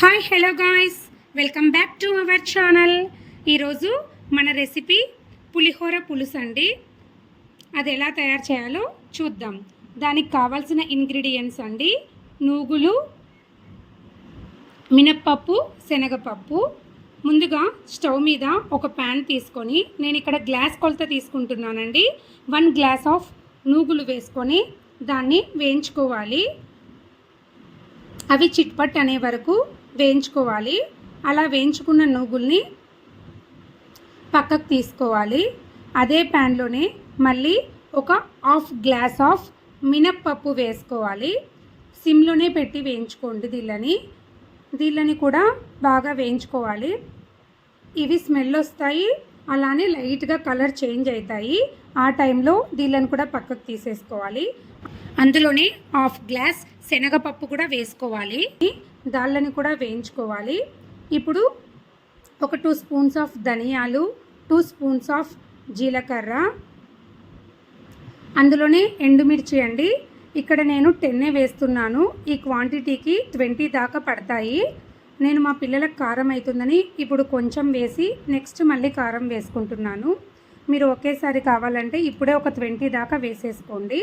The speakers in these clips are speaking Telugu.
Hi hello guys welcome back to our channel ఈరోజు మన రెసిపీ పులిహోర పులుసు అండి అది ఎలా తయారు చేయాలో చూద్దాం. దానికి కావాల్సిన ఇంగ్రీడియంట్స్ అండి. నూగులు మినప్పప్పు శనగపప్పు. ముందుగా స్టవ్ మీద ఒక ప్యాన్ తీసుకొని నేను ఇక్కడ గ్లాస్ కొలత తీసుకుంటున్నానండి. వన్ గ్లాస్ ఆఫ్ నూగులు వేసుకొని దాన్ని వేయించుకోవాలి. అవి చిట్పట్ అనే వరకు వేయించుకోవాలి. అలా వేయించుకున్న నువ్వుల్ని పక్కకు తీసుకోవాలి. అదే ప్యాన్లోనే మళ్ళీ ఒక హాఫ్ గ్లాస్ ఆఫ్ మినప్పప్పు వేసుకోవాలి. సిమ్లోనే పెట్టి వేయించుకోండి దీళ్ళని. దీళ్ళని కూడా బాగా వేయించుకోవాలి. ఇవి స్మెల్ వస్తాయి. అలానే లైట్గా కలర్ చేంజ్ అవుతాయి ఆ టైంలో దీళ్ళని కూడా పక్కకు తీసేసుకోవాలి. అందులోనే హాఫ్ గ్లాస్ శనగపప్పు కూడా వేసుకోవాలి. దాళ్ళని కూడా వేయించుకోవాలి. ఇప్పుడు ఒక టూ స్పూన్స్ ఆఫ్ ధనియాలు టూ స్పూన్స్ ఆఫ్ జీలకర్ర. అందులోనే ఎండుమిర్చి అండి. ఇక్కడ నేను టెన్నే వేస్తున్నాను. ఈ క్వాంటిటీకి ట్వంటీ దాకా పడతాయి. నేను మా పిల్లలకు కారం అవుతుందని ఇప్పుడు కొంచెం వేసి నెక్స్ట్ మళ్ళీ కారం వేసుకుంటున్నాను. మీరు ఒకేసారి కావాలంటే ఇప్పుడే ఒక ట్వంటీ దాకా వేసేసుకోండి.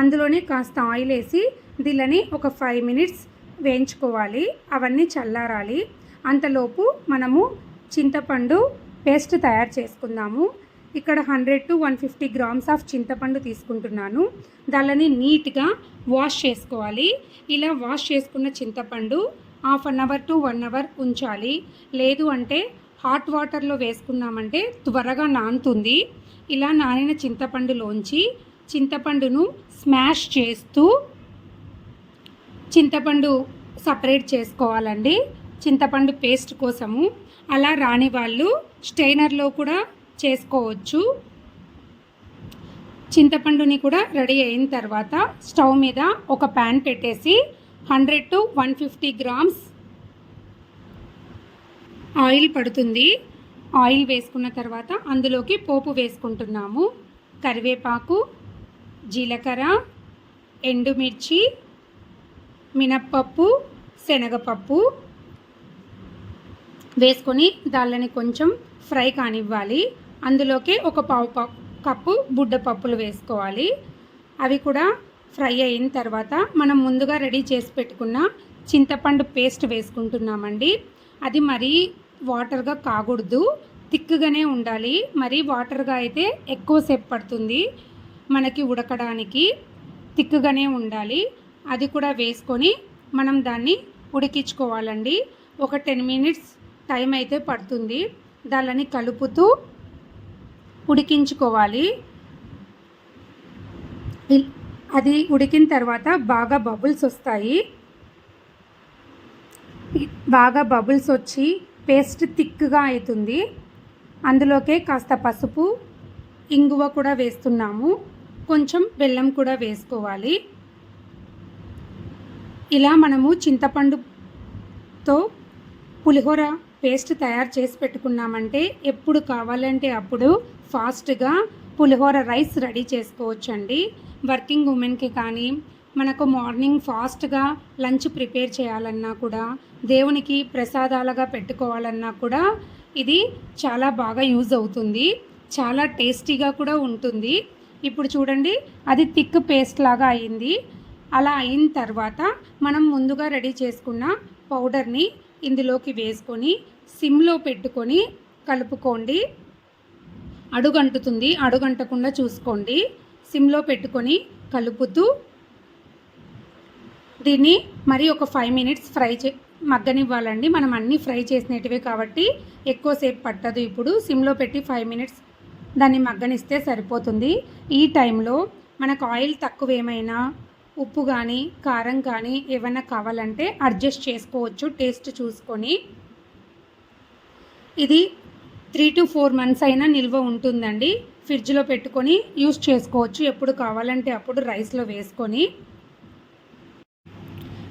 అందులోనే కాస్త ఆయిల్ వేసి దీళ్ళని ఒక ఫైవ్ మినిట్స్ వేయించుకోవాలి. అవన్నీ చల్లారాలి. అంతలోపు మనము చింతపండు పేస్ట్ తయారు చేసుకుందాము. ఇక్కడ hundred to one fifty grams of చింతపండు తీసుకుంటున్నాను. దానిని నీట్గా వాష్ చేసుకోవాలి. ఇలా వాష్ చేసుకున్న చింతపండు half an hour to one hour ఉంచాలి. లేదు అంటే హాట్ వాటర్లో వేసుకున్నామంటే త్వరగా నానుతుంది. ఇలా నానిన చింతపండులోంచి చింతపండును స్మాష్ చేస్తూ చింతపండు సపరేట్ చేసుకోవాలండి. చింతపండు పేస్ట్ కోసము అలా రాని వాళ్ళు స్టెయినర్లో కూడా చేసుకోవచ్చు. చింతపండుని కూడా రెడీ అయిన తర్వాత స్టవ్ మీద ఒక ప్యాన్ పెట్టేసి hundred to one fifty grams oil పడుతుంది. ఆయిల్ వేసుకున్న తర్వాత అందులోకి పోపు వేసుకుంటున్నాము. కరివేపాకు జీలకర్ర ఎండుమిర్చి మినప్పప్పు శనగపప్పు వేసుకొని దాళ్ళని కొంచెం ఫ్రై కానివ్వాలి. అందులోకి ఒక పావు కప్పు బుడ్డపప్పులు వేసుకోవాలి. అవి కూడా ఫ్రై అయిన తర్వాత మనం ముందుగా రెడీ చేసి పెట్టుకున్న చింతపండు పేస్ట్ వేసుకుంటున్నామండి. అది మరీ వాటర్గా కాకూడదు. థిక్గానే ఉండాలి. మరీ వాటర్గా అయితే ఎక్కువసేపు పడుతుంది. మనకి ఉడకడానికి థిక్గానే ఉండాలి. అది కూడా వేసుకొని మనం దాన్ని ఉడికించుకోవాలండి. ఒక టెన్ మినిట్స్ టైం అయితే పడుతుంది. దానిని కలుపుతూ ఉడికించుకోవాలి. అది ఉడికిన తర్వాత బాగా బబుల్స్ వస్తాయి. బాగా బబుల్స్ వచ్చి పేస్ట్ థిక్గా అవుతుంది అందులోకే కాస్త పసుపు ఇంగువ కూడా వేస్తున్నాము. కొంచెం బెల్లం కూడా వేసుకోవాలి. ఇలా మనము చింతపండుతో పులిహోర పేస్ట్ తయారు చేసి పెట్టుకున్నామంటే ఎప్పుడు కావాలంటే అప్పుడు ఫాస్ట్గా పులిహోర రైస్ రెడీ చేసుకోవచ్చండి. వర్కింగ్ ఉమెన్కి కానీ మనకు మార్నింగ్ ఫాస్ట్గా లంచ్ ప్రిపేర్ చేయాలన్నా కూడా దేవునికి ప్రసాదాలుగా పెట్టుకోవాలన్నా కూడా ఇది చాలా బాగా యూజ్ అవుతుంది. చాలా టేస్టీగా కూడా ఉంటుంది. ఇప్పుడు చూడండి అది థిక్ పేస్ట్ లాగా అయింది. అలా అయిన తర్వాత మనం ముందుగా రెడీ చేసుకున్న పౌడర్ని ఇందులోకి వేసుకొని సిమ్లో పెట్టుకొని కలుపుకోండి. అడుగంటుతుంది అడుగంటకుండా చూసుకోండి. సిమ్లో పెట్టుకొని కలుపుతూ దీన్ని మరి ఒక ఫైవ్ మినిట్స్ ఫ్రై చే మగ్గనివ్వాలండి. మనం అన్నీ ఫ్రై చేసినటివే కాబట్టి ఎక్కువసేపు పట్టదు ఇప్పుడు. సిమ్లో పెట్టి ఫైవ్ మినిట్స్ దాన్ని మగ్గనిస్తే సరిపోతుంది. ఈ టైంలో మనకు ఆయిల్ తక్కువ ఏమైనా ఉప్పు కానీ కారం కానీ ఏమైనా కావాలంటే అడ్జస్ట్ చేసుకోవచ్చు టేస్ట్ చూసుకొని. ఇది త్రీ టు ఫోర్ మంత్స్ అయినా నిల్వ ఉంటుందండి. ఫ్రిడ్జ్లో పెట్టుకొని యూస్ చేసుకోవచ్చు. ఎప్పుడు కావాలంటే అప్పుడు రైస్లో వేసుకొని.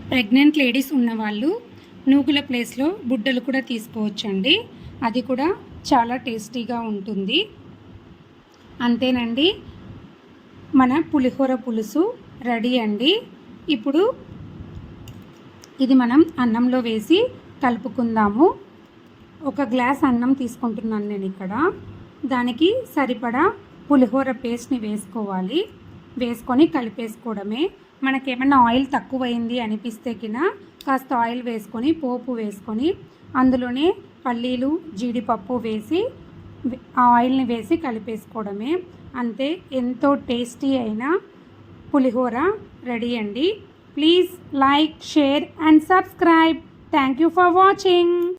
ప్రెగ్నెంట్ లేడీస్ ఉన్నవాళ్ళు నూగుల ప్లేస్లో బుడ్డలు కూడా తీసుకోవచ్చండి. అది కూడా చాలా టేస్టీగా ఉంటుంది. అంతేనండి. మన పులిహోర పులుసు రెడీ అండి. ఇప్పుడు ఇది మనం అన్నంలో వేసి కలుపుకుందాము. ఒక గ్లాస్ అన్నం తీసుకుంటున్నాను నేను ఇక్కడ. దానికి సరిపడా పులిహోర పేస్ట్ని వేసుకోవాలి. వేసుకొని కలిపేసుకోవడమే. మనకేమన్నా ఆయిల్ తక్కువైంది అనిపిస్తే కినా కాస్త ఆయిల్ వేసుకొని పోపు వేసుకొని అందులోనే పల్లీలు జీడిపప్పు వేసి ఆ ఆయిల్ని వేసి కలిపేసుకోవడమే. అంతే ఎంతో టేస్టీ అయినా పులిహోర రెడీ అండి. Please like share and subscribe. Thank you for watching.